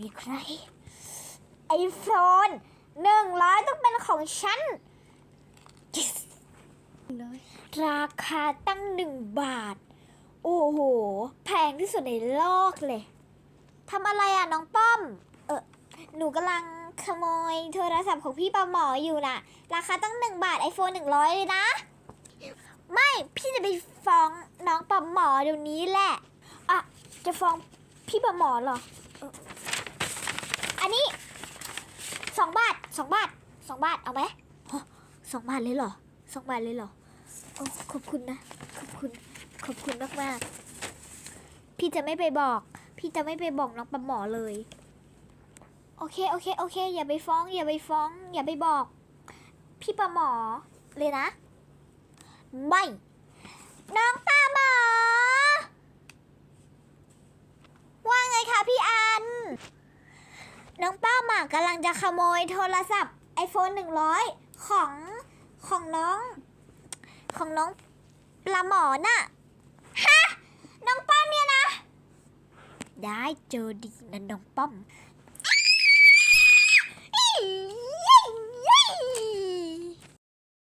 มีใคร ไอโฟนหนึ่งร้อยต้องเป็นของฉัน Yes ราคาตั้งหนึ่งบาท โอ้โห แพงที่สุดในโลกเลยทำอะไรอะ น้องป้อม เออหนูกำลังขโมยโทรศัพท์ของพี่ปาหมออยู่น่ะ ราคาตั้งหนึ่งบาท iPhone หนึ่งร้อยเลยนะ ไม่พี่จะไปฟ้องน้องปาหมอเดี๋ยวนี้แหละ อะ จะฟ้องพี่ปาหมอเหรอเอออันนี้สองบาท สองบาทสองบาทเอาไหมสองบาทเลยเหรอสองบาทเลยเหรอโอ้ขอบคุณนะ ขอบคุณ ขอบคุณมากมากพี่จะไม่ไปบอก พี่จะไม่ไปบอกน้องปาหมอเลย โอเค โอเค โอเค อย่าไปฟ้อง อย่าไปฟ้อง อย่าไปบอก พี่ปาหมอเลยนะ ไม่ น้องปาหมอ ว่าไงคะพี่อัน น้องป้าหมากำลังจะขโมยโทรศัพท์ iPhone 100 ของของน้อง ของน้องปลาหมอน่ะ ฮะ น้องป้อมเนี่ยนะ ได้เจอดีนะน้องป้อม